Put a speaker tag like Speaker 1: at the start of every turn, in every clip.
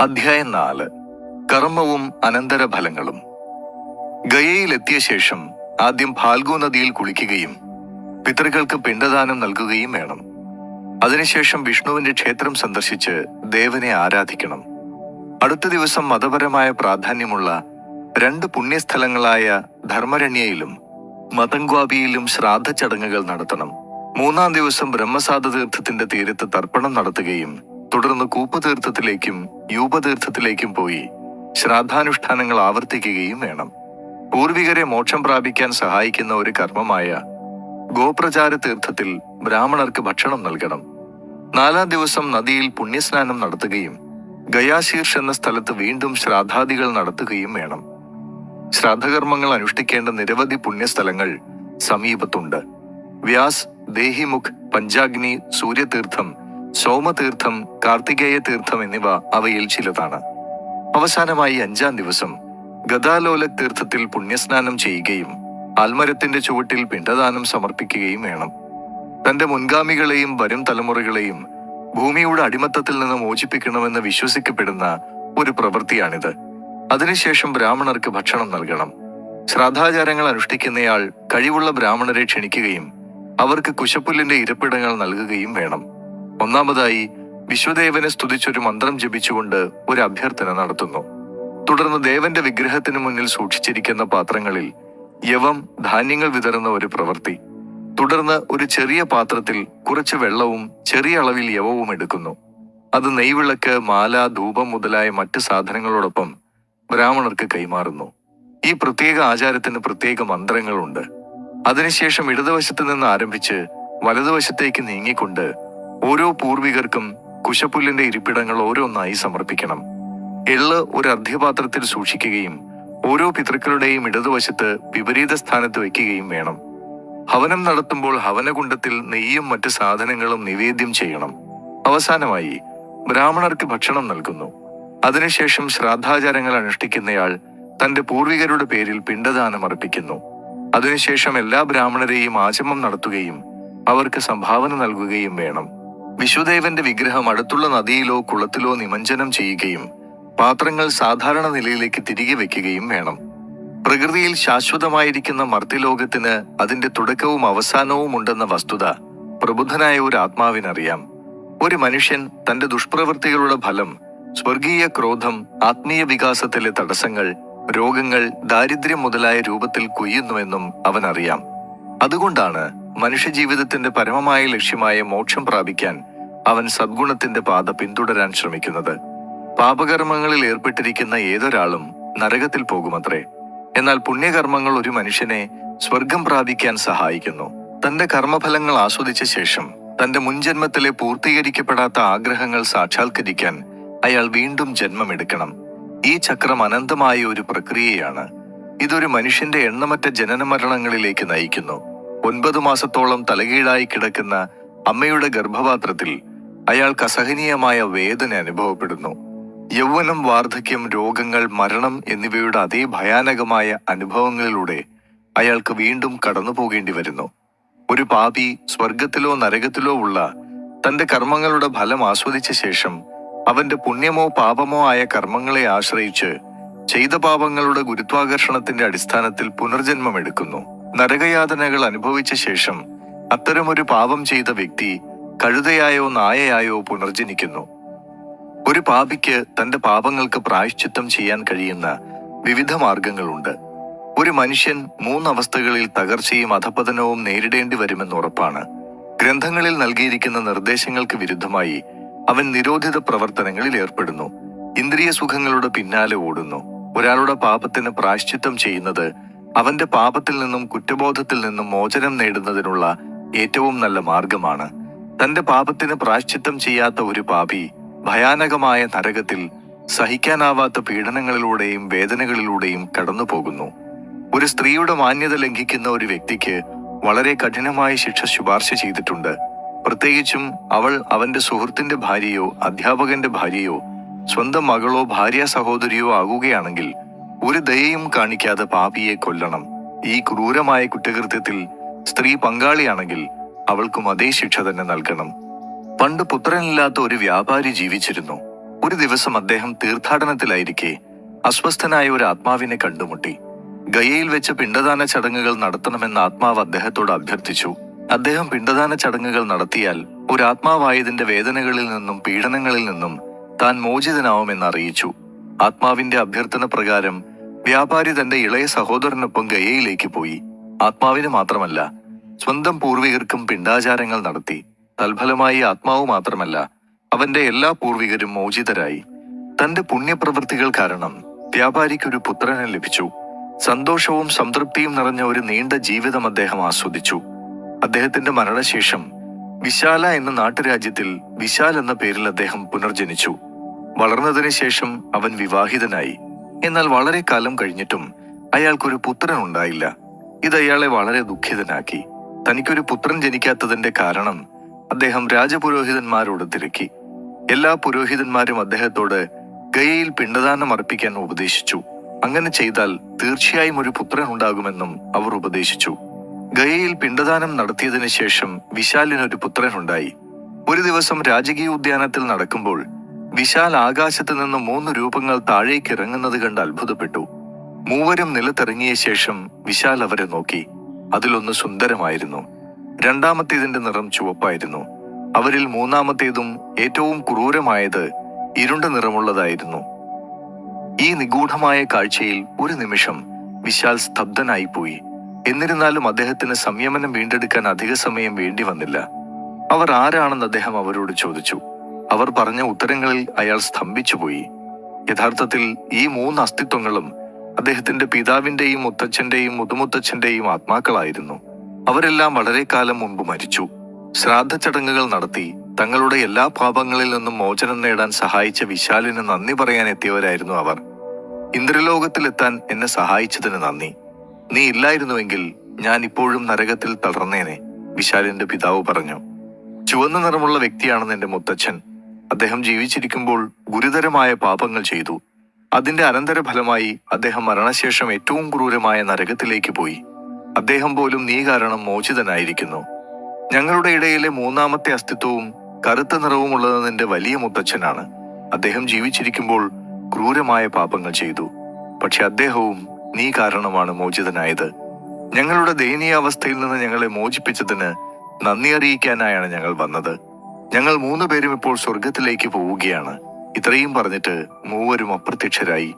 Speaker 1: അധ്യായം നാല്. കർമ്മവും അനന്തരഫലങ്ങളും. ഗയയിലെത്തിയ ശേഷം ആദ്യം ഫാൽഗു നദിയിൽ കുളിക്കുകയും പിതൃകൾക്ക് പിണ്ടദാനം നൽകുകയും വേണം. അതിനുശേഷം വിഷ്ണുവിന്റെ ക്ഷേത്രം സന്ദർശിച്ച് ദേവനെ ആരാധിക്കണം. അടുത്ത ദിവസം മതപരമായ പ്രാധാന്യമുള്ള രണ്ട് പുണ്യസ്ഥലങ്ങളായ ധർമ്മരണ്യയിലും മതങ്ക്വാബിയിലും ശ്രാദ്ധ ചടങ്ങുകൾ നടത്തണം. മൂന്നാം ദിവസം ബ്രഹ്മസാധ തീർത്ഥത്തിന്റെ തീരത്ത് തർപ്പണം നടത്തുകയും തുടർന്ന് കൂപ്പുതീർത്ഥത്തിലേക്കും യൂപതീർത്ഥത്തിലേക്കും പോയി ശ്രാദ്ധാനുഷ്ഠാനങ്ങൾ ആവർത്തിക്കുകയും വേണം. പൂർവികരെ മോക്ഷം പ്രാപിക്കാൻ സഹായിക്കുന്ന ഒരു കർമ്മമായ ഗോപ്രചാര തീർത്ഥത്തിൽ ബ്രാഹ്മണർക്ക് ഭക്ഷണം നൽകണം. നാലാം ദിവസം നദിയിൽ പുണ്യസ്നാനം നടത്തുകയും ഗയാശീർഷ് എന്ന സ്ഥലത്ത് വീണ്ടും ശ്രാദ്ധാദികൾ നടത്തുകയും വേണം. ശ്രാദ്ധകർമ്മങ്ങൾ അനുഷ്ഠിക്കേണ്ട നിരവധി പുണ്യസ്ഥലങ്ങൾ സമീപത്തുണ്ട്. വ്യാസ് ദേഹിമുഖ് പഞ്ചാഗ്നി സൂര്യതീർത്ഥം സോമതീർത്ഥം കാർത്തികേയ തീർത്ഥം എന്നിവ അവയിൽ ചിലതാണ്. അവസാനമായി അഞ്ചാം ദിവസം ഗതാലോല തീർത്ഥത്തിൽ പുണ്യസ്നാനം ചെയ്യുകയും ആൽമരത്തിന്റെ ചുവട്ടിൽ പിണ്ടദാനം സമർപ്പിക്കുകയും വേണം. തന്റെ മുൻഗാമികളെയും വരും തലമുറകളെയും ഭൂമിയുടെ അടിമത്തത്തിൽ നിന്ന് മോചിപ്പിക്കണമെന്ന് വിശ്വസിക്കപ്പെടുന്ന ഒരു പ്രവൃത്തിയാണിത്. അതിനുശേഷം ബ്രാഹ്മണർക്ക് ഭക്ഷണം നൽകണം. ശ്രാദ്ധാചാരങ്ങൾ അനുഷ്ഠിക്കുന്നയാൾ കഴിവുള്ള ബ്രാഹ്മണരെ ക്ഷണിക്കുകയും അവർക്ക് കുശപ്പുല്ലിന്റെ ഇരിപ്പിടങ്ങൾ നൽകുകയും വേണം. ഒന്നാമതായി വിശ്വദേവനെ സ്തുതിച്ചൊരു മന്ത്രം ജപിച്ചുകൊണ്ട് ഒരു അഭ്യർത്ഥന നടത്തുന്നു. തുടർന്ന് ദേവന്റെ വിഗ്രഹത്തിന് മുന്നിൽ സൂക്ഷിച്ചിരിക്കുന്ന പാത്രങ്ങളിൽ യവം ധാന്യങ്ങൾ വിതറുന്ന ഒരു പ്രവൃത്തി. തുടർന്ന് ഒരു ചെറിയ പാത്രത്തിൽ കുറച്ച് വെള്ളവും ചെറിയ അളവിൽ യവവും എടുക്കുന്നു. അത് നെയ്വിളക്ക് മാല ധൂപം മുതലായ മറ്റ് സാധനങ്ങളോടൊപ്പം ബ്രാഹ്മണർക്ക് കൈമാറുന്നു. ഈ പ്രത്യേക ആചാരത്തിന് പ്രത്യേക മന്ത്രങ്ങളുണ്ട്. അതിനുശേഷം ഇടതുവശത്ത് നിന്ന് ആരംഭിച്ച് വലതുവശത്തേക്ക് നീങ്ങിക്കൊണ്ട് ഓരോ പൂർവികർക്കും കുശപ്പുല്ലിന്റെ ഇരിപ്പിടങ്ങൾ ഓരോന്നായി സമർപ്പിക്കണം. എള്ള് ഒരു അർദ്ധ്യപാത്രത്തിൽ സൂക്ഷിക്കുകയും ഓരോ പിതൃക്കളുടെയും ഇടതുവശത്ത് വിപരീത സ്ഥാനത്ത് വയ്ക്കുകയും വേണം. ഹവനം നടത്തുമ്പോൾ ഹവനകുണ്ടത്തിൽ നെയ്യും മറ്റ് സാധനങ്ങളും നിവേദ്യം ചെയ്യണം. അവസാനമായി ബ്രാഹ്മണർക്ക് ഭക്ഷണം നൽകുന്നു. അതിനുശേഷം ശ്രാദ്ധാചാരങ്ങൾ അനുഷ്ഠിക്കുന്നയാൾ തന്റെ പൂർവികരുടെ പേരിൽ പിണ്ടദാനം അർപ്പിക്കുന്നു. അതിനുശേഷം എല്ലാ ബ്രാഹ്മണരെയും ആചമം നടത്തുകയും അവർക്ക് സംഭാവന നൽകുകയും വേണം. വിശ്വദേവന്റെ വിഗ്രഹം അടുത്തുള്ള നദിയിലോ കുളത്തിലോ നിമഞ്ജനം ചെയ്യുകയും പാത്രങ്ങൾ സാധാരണ നിലയിലേക്ക് തിരികെ വെക്കുകയും വേണം. പ്രകൃതിയിൽ ശാശ്വതമായിരിക്കുന്ന മർത്തിലോകത്തിന് അതിന്റെ തുടക്കവും അവസാനവും ഉണ്ടെന്ന വസ്തുത പ്രബുദ്ധനായ ഒരു ആത്മാവിനറിയാം. ഒരു മനുഷ്യൻ തന്റെ ദുഷ്പ്രവൃത്തികളുടെ ഫലം സ്വർഗീയ ക്രോധം ആത്മീയ വികാസത്തിലെ തടസ്സങ്ങൾ രോഗങ്ങൾ ദാരിദ്ര്യം മുതലായ രൂപത്തിൽ കൊയ്യുന്നുവെന്നും അവനറിയാം. അതുകൊണ്ടാണ് മനുഷ്യജീവിതത്തിന്റെ പരമമായ ലക്ഷ്യമായ മോക്ഷം പ്രാപിക്കാൻ അവൻ സദ്ഗുണത്തിന്റെ പാത പിന്തുടരാൻ ശ്രമിക്കുന്നത്. പാപകർമ്മങ്ങളിൽ ഏർപ്പെട്ടിരിക്കുന്ന ഏതൊരാളും നരകത്തിൽ പോകുമത്രേ. എന്നാൽ പുണ്യകർമ്മങ്ങൾ ഒരു മനുഷ്യനെ സ്വർഗം പ്രാപിക്കാൻ സഹായിക്കുന്നു. തന്റെ കർമ്മഫലങ്ങൾ ആസ്വദിച്ച ശേഷം തന്റെ മുൻജന്മത്തിലെ പൂർത്തീകരിക്കപ്പെടാത്ത ആഗ്രഹങ്ങൾ സാക്ഷാത്കരിക്കാൻ അയാൾ വീണ്ടും ജന്മമെടുക്കണം. ഈ ചക്രം അനന്തമായ ഒരു പ്രക്രിയയാണ്. ഇതൊരു മനുഷ്യന്റെ എണ്ണമറ്റ ജനനമരണങ്ങളിലേക്ക് നയിക്കുന്നു. ഒൻപത് മാസത്തോളം തലകീഴായി കിടക്കുന്ന അമ്മയുടെ ഗർഭപാത്രത്തിൽ അയാൾക്ക് അസഹനീയമായ വേദന അനുഭവപ്പെടുന്നു. യൗവനം വാർദ്ധക്യം രോഗങ്ങൾ മരണം എന്നിവയുടെ അതേ ഭയാനകമായ അനുഭവങ്ങളിലൂടെ അയാൾക്ക് വീണ്ടും കടന്നു പോകേണ്ടി വരുന്നു. ഒരു പാപി സ്വർഗത്തിലോ നരകത്തിലോ ഉള്ള തന്റെ കർമ്മങ്ങളുടെ ഫലം ആസ്വദിച്ച ശേഷം അവന്റെ പുണ്യമോ പാപമോ ആയ കർമ്മങ്ങളെ ആശ്രയിച്ച് ചെയ്ത പാപങ്ങളുടെ ഗുരുത്വാകർഷണത്തിന്റെ അടിസ്ഥാനത്തിൽ പുനർജന്മം എടുക്കുന്നു നരകയാതനകൾ അനുഭവിച്ച ശേഷം അത്തരമൊരു പാപം ചെയ്ത വ്യക്തി കഴുതയായോ നായയായോ പുനർജനിക്കുന്നു. ഒരു പാപിക്ക് തന്റെ പാപങ്ങൾക്ക് പ്രായശ്ചിത്തം ചെയ്യാൻ കഴിയുന്ന വിവിധ മാർഗങ്ങളുണ്ട്. ഒരു മനുഷ്യൻ മൂന്നവസ്ഥകളിൽ തകർച്ചയും അധപതനവും നേരിടേണ്ടി വരുമെന്ന് ഉറപ്പാണ്. ഗ്രന്ഥങ്ങളിൽ നൽകിയിരിക്കുന്ന നിർദ്ദേശങ്ങൾക്ക് വിരുദ്ധമായി അവൻ നിരോധിത പ്രവർത്തനങ്ങളിൽ ഏർപ്പെടുന്നു. ഇന്ദ്രിയ സുഖങ്ങളുടെ പിന്നാലെ ഓടുന്നു. ഒരാളുടെ പാപത്തിന് പ്രായശ്ചിത്തം ചെയ്യുന്നത് അവന്റെ പാപത്തിൽ നിന്നും കുറ്റബോധത്തിൽ നിന്നും മോചനം നേടുന്നതിനുള്ള ഏറ്റവും നല്ല മാർഗമാണ്. തന്റെ പാപത്തിന് പ്രായശ്ചിത്തം ചെയ്യാത്ത ഒരു പാപി ഭയാനകമായ നരകത്തിൽ സഹിക്കാനാവാത്ത പീഡനങ്ങളിലൂടെയും വേദനകളിലൂടെയും കടന്നു പോകുന്നു ഒരു സ്ത്രീയുടെ മാന്യത ലംഘിക്കുന്ന ഒരു വ്യക്തിക്ക് വളരെ കഠിനമായ ശിക്ഷ ശുപാർശ ചെയ്തിട്ടുണ്ട്. പ്രത്യേകിച്ചും അവൾ അവന്റെ സുഹൃത്തിന്റെ ഭാര്യയോ അധ്യാപകന്റെ ഭാര്യയോ സ്വന്തം മകളോ ഭാര്യ സഹോദരിയോ ആകുകയാണെങ്കിൽ ഒരു ദയയും കാണിക്കാതെ പാപിയെ കൊല്ലണം. ഈ ക്രൂരമായ കുറ്റകൃത്യത്തിൽ സ്ത്രീ പങ്കാളിയാണെങ്കിൽ അവൾക്കും അതേ ശിക്ഷ തന്നെ നൽകണം. പണ്ട് പുത്രനില്ലാത്ത ഒരു വ്യാപാരി ജീവിച്ചിരുന്നു. ഒരു ദിവസം അദ്ദേഹം തീർത്ഥാടനത്തിലായിരിക്കെ അസ്വസ്ഥനായ ഒരു ആത്മാവിനെ കണ്ടുമുട്ടി. ഗയയിൽ വെച്ച് പിണ്ടദാന ചടങ്ങുകൾ നടത്തണമെന്ന് ആത്മാവ് അദ്ദേഹത്തോട് അഭ്യർത്ഥിച്ചു. അദ്ദേഹം പിണ്ടദാന ചടങ്ങുകൾ നടത്തിയാൽ ഒരു ആത്മാവായതിന്റെ വേദനകളിൽ നിന്നും പീഡനങ്ങളിൽ നിന്നും താൻ മോചിതനാവുമെന്ന് അറിയിച്ചു. ആത്മാവിന്റെ അഭ്യർത്ഥന പ്രകാരം വ്യാപാരി തന്റെ ഇളയ സഹോദരനൊപ്പം ഗയയിലേക്ക് പോയി. ആത്മാവിന് മാത്രമല്ല സ്വന്തം പൂർവികർക്കും പിണ്ടാചാരങ്ങൾ നടത്തി. തൽഫലമായി ആത്മാവ് മാത്രമല്ല അവന്റെ എല്ലാ പൂർവികരും മോചിതരായി. തന്റെ പുണ്യപ്രവൃത്തികൾ കാരണം വ്യാപാരിക്കൊരു പുത്രനെ ലഭിച്ചു. സന്തോഷവും സംതൃപ്തിയും നിറഞ്ഞ ഒരു നീണ്ട ജീവിതം അദ്ദേഹം ആസ്വദിച്ചു. അദ്ദേഹത്തിന്റെ മരണശേഷം വിശാല എന്ന നാട്ടുരാജ്യത്തിൽ വിശാൽ എന്ന പേരിൽ അദ്ദേഹം പുനർജനിച്ചു. വളർന്നതിന് ശേഷം അവൻ വിവാഹിതനായി. എന്നാൽ വളരെ കാലം കഴിഞ്ഞിട്ടും അയാൾക്കൊരു പുത്രൻ ഉണ്ടായില്ല. ഇത് അയാളെ വളരെ ദുഃഖിതനാക്കി. തനിക്കൊരു പുത്രൻ ജനിക്കാത്തതിന്റെ കാരണം അദ്ദേഹം രാജപുരോഹിതന്മാരോട് തിരക്കി. എല്ലാ പുരോഹിതന്മാരും അദ്ദേഹത്തോട് ഗയയിൽ പിണ്ടദാനം അർപ്പിക്കാൻ ഉപദേശിച്ചു. അങ്ങനെ ചെയ്താൽ തീർച്ചയായും ഒരു പുത്രൻ ഉണ്ടാകുമെന്നും അവർ ഉപദേശിച്ചു. ഗയയിൽ പിണ്ടദാനം നടത്തിയതിനു ശേഷം വിശാലിനൊരു പുത്രനുണ്ടായി ഒരു ദിവസം രാജകീയ ഉദ്യാനത്തിൽ നടക്കുമ്പോൾ വിശാൽ ആകാശത്ത് നിന്ന് മൂന്ന് രൂപങ്ങൾ താഴേക്ക് ഇറങ്ങുന്നത് കണ്ട് അത്ഭുതപ്പെട്ടു. മൂവരും നിലത്തിറങ്ങിയ ശേഷം വിശാൽ അവരെ നോക്കി. അതിലൊന്ന് സുന്ദരമായിരുന്നു. രണ്ടാമത്തേതിന്റെ നിറം ചുവപ്പായിരുന്നു. അവരിൽ മൂന്നാമത്തേതും ഏറ്റവും ക്രൂരമായത് ഇരുണ്ട നിറമുള്ളതായിരുന്നു. ഈ നിഗൂഢമായ കാഴ്ചയിൽ ഒരു നിമിഷം വിശാൽ സ്തബ്ധനായിപ്പോയി. എന്നിരുന്നാലും അദ്ദേഹത്തിന് സംയമനം വീണ്ടെടുക്കാൻ അധിക സമയം വേണ്ടി വന്നില്ല. അവർ ആരാണെന്ന് അദ്ദേഹം അവരോട് ചോദിച്ചു. അവർ പറഞ്ഞ ഉത്തരങ്ങളിൽ അയാൾ സ്തംഭിച്ചുപോയി. യഥാർത്ഥത്തിൽ ഈ മൂന്ന് അസ്തിത്വങ്ങളും അദ്ദേഹത്തിന്റെ പിതാവിന്റെയും മുത്തച്ഛന്റെയും മുതുമുത്തച്ഛന്റെയും ആത്മാക്കളായിരുന്നു. അവരെല്ലാം വളരെ കാലം മുൻപ് മരിച്ചു. ശ്രാദ്ധ ചടങ്ങുകൾ നടത്തി തങ്ങളുടെ എല്ലാ പാപങ്ങളിൽ നിന്നും മോചനം നേടാൻ സഹായിച്ച വിശാലിന് നന്ദി പറയാൻ എത്തിയവരായിരുന്നു അവർ. ഇന്ദ്രലോകത്തിലെത്താൻ എന്നെ സഹായിച്ചതിന് നന്ദി. നീ ഇല്ലായിരുന്നുവെങ്കിൽ ഞാൻ ഇപ്പോഴും നരകത്തിൽ തളർന്നേനെ വിശാലിന്റെ പിതാവ് പറഞ്ഞു. ചുവന്ന നിറമുള്ള വ്യക്തിയാണെന്ന് എന്റെ മുത്തച്ഛൻ. അദ്ദേഹം ജീവിച്ചിരിക്കുമ്പോൾ ഗുരുതരമായ പാപങ്ങൾ ചെയ്തു. അതിന്റെ അനന്തരഫലമായി അദ്ദേഹം മരണശേഷം ഏറ്റവും ക്രൂരമായ നരകത്തിലേക്ക് പോയി. അദ്ദേഹം പോലും നീ കാരണം മോചിതനായിരിക്കുന്നു. ഞങ്ങളുടെ ഇടയിലെ മൂന്നാമത്തെ അസ്തിത്വവും കറുത്ത നിറവുമുള്ളത് നിന്റെ വലിയ മുത്തച്ഛനാണ്. അദ്ദേഹം ജീവിച്ചിരിക്കുമ്പോൾ ക്രൂരമായ പാപങ്ങൾ ചെയ്തു. പക്ഷെ അദ്ദേഹവും നീ കാരണമാണ് മോചിതനായത്. ഞങ്ങളുടെ ദയനീയാവസ്ഥയിൽ നിന്ന് ഞങ്ങളെ മോചിപ്പിച്ചതിന് നന്ദി അറിയിക്കാനായാണ് ഞങ്ങൾ വന്നത്. ഞങ്ങൾ മൂന്ന് പേരും ഇപ്പോൾ സ്വർഗത്തിലേക്ക് പോവുകയാണ്. ഇത്രയും പറഞ്ഞിട്ട് മൂവരും അപ്രത്യക്ഷരായി.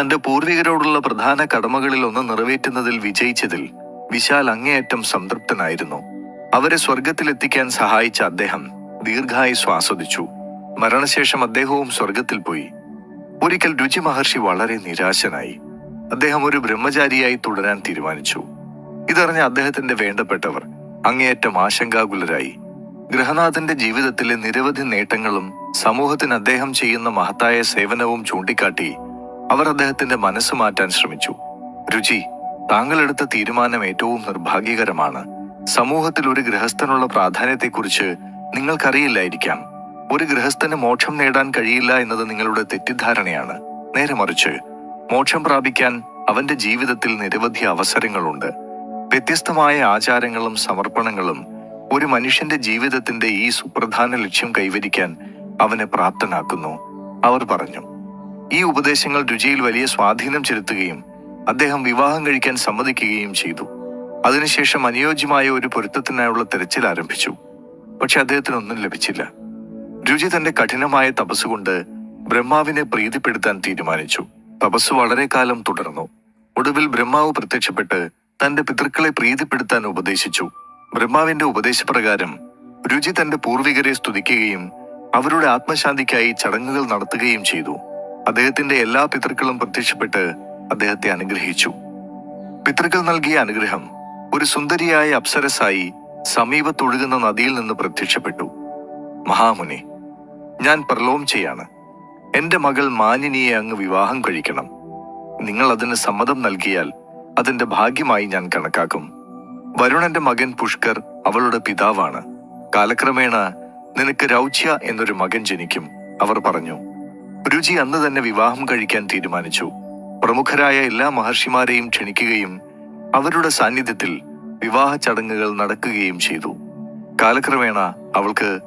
Speaker 1: തന്റെ പൂർവികരോടുള്ള പ്രധാന കടമകളിൽ ഒന്ന് നിറവേറ്റുന്നതിൽ വിജയിച്ചതിൽ വിശാൽ അങ്ങേയറ്റം സംതൃപ്തനായിരുന്നു. അവരെ സ്വർഗത്തിലെത്തിക്കാൻ സഹായിച്ച അദ്ദേഹം ദീർഘായുസ് ആസ്വദിച്ചു. മരണശേഷം അദ്ദേഹവും സ്വർഗത്തിൽ പോയി. ഒരിക്കൽ രുചി മഹർഷി വളരെ നിരാശനായി. അദ്ദേഹം ഒരു ബ്രഹ്മചാരിയായി തുടരാൻ തീരുമാനിച്ചു. ഇതറിഞ്ഞ അദ്ദേഹത്തിന്റെ വേണ്ടപ്പെട്ടവർ അങ്ങേയറ്റം ആശങ്കാകുലരായി. ഗൃഹനാഥന്റെ ജീവിതത്തിലെ നിരവധി നേട്ടങ്ങളും സമൂഹത്തിന് അദ്ദേഹം ചെയ്യുന്ന മഹത്തായ സേവനവും ചൂണ്ടിക്കാട്ടി അവർ അദ്ദേഹത്തിന്റെ മനസ്സ് മാറ്റാൻ ശ്രമിച്ചു. രുചി താങ്കളെടുത്ത തീരുമാനം ഏറ്റവും നിർഭാഗ്യകരമാണ്. സമൂഹത്തിൽ ഒരു ഗൃഹസ്ഥനുള്ള പ്രാധാന്യത്തെക്കുറിച്ച് നിങ്ങൾക്കറിയില്ലായിരിക്കാം. ഒരു ഗൃഹസ്ഥന് മോക്ഷം നേടാൻ കഴിയില്ല എന്നത് നിങ്ങളുടെ തെറ്റിദ്ധാരണയാണ്. നേരെ മറിച്ച് മോക്ഷം പ്രാപിക്കാൻ അവന്റെ ജീവിതത്തിൽ നിരവധി അവസരങ്ങളുണ്ട്. വ്യത്യസ്തമായ ആചാരങ്ങളും സമർപ്പണങ്ങളും ഒരു മനുഷ്യന്റെ ജീവിതത്തിന്റെ ഈ സുപ്രധാന ലക്ഷ്യം കൈവരിക്കാൻ അവനെ പ്രാപ്തനാക്കുന്നു. അവർ പറഞ്ഞു ഈ ഉപദേശങ്ങൾ രുചിയിൽ വലിയ സ്വാധീനം ചെലുത്തുകയും അദ്ദേഹം വിവാഹം കഴിക്കാൻ സമ്മതിക്കുകയും ചെയ്തു. അതിനുശേഷം അനുയോജ്യമായ ഒരു പൊരുത്തത്തിനായുള്ള തിരച്ചിൽ ആരംഭിച്ചു. പക്ഷെ അദ്ദേഹത്തിന് ഒന്നും ലഭിച്ചില്ല. രുചി തന്റെ കഠിനമായ തപസ്സുകൊണ്ട് ബ്രഹ്മാവിനെ പ്രീതിപ്പെടുത്താൻ തീരുമാനിച്ചു. തപസ് വളരെ കാലം തുടർന്നു. ഒടുവിൽ ബ്രഹ്മാവ് പ്രത്യക്ഷപ്പെട്ട് തന്റെ പിതൃക്കളെ പ്രീതിപ്പെടുത്താൻ ഉപദേശിച്ചു. ബ്രഹ്മാവിന്റെ ഉപദേശപ്രകാരം രുചി തന്റെ പൂർവികരെ സ്തുതിക്കുകയും അവരുടെ ആത്മശാന്തിക്കായി ചടങ്ങുകൾ നടത്തുകയും ചെയ്തു. അദ്ദേഹത്തിന്റെ എല്ലാ പിതൃക്കളും പ്രത്യക്ഷപ്പെട്ട് അദ്ദേഹത്തെ അനുഗ്രഹിച്ചു. പിതൃക്കൾ നൽകിയ അനുഗ്രഹം ഒരു സുന്ദരിയായ അപ്സരസായി സമീപത്തൊഴുകുന്ന നദിയിൽ നിന്ന് പ്രത്യക്ഷപ്പെട്ടു. മഹാമുനി ഞാൻ പ്രലോംചയാണ്. എന്റെ മകൾ മാനിനിയെ അങ്ങ് വിവാഹം കഴിക്കണം. നിങ്ങൾ അതിന് സമ്മതം നൽകിയാൽ അതിന്റെ ഭാഗ്യമായി ഞാൻ കണക്കാക്കും. വരുണന്റെ മകൻ പുഷ്കർ അവളുടെ പിതാവാണ്. കാലക്രമേണ നിനക്ക് രൗച്യ എന്നൊരു മകൻ ജനിക്കും അവർ പറഞ്ഞു. രുചി അന്ന് തന്നെ വിവാഹം കഴിക്കാൻ തീരുമാനിച്ചു. പ്രമുഖരായ എല്ലാ മഹർഷിമാരെയും ക്ഷണിക്കുകയും അവരുടെ സാന്നിധ്യത്തിൽ വിവാഹ ചടങ്ങുകൾ നടക്കുകയും ചെയ്തു. കാലക്രമേണ അവൾക്ക്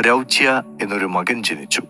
Speaker 1: രൗച്യ എന്നൊരു മകൻ ജനിച്ചു.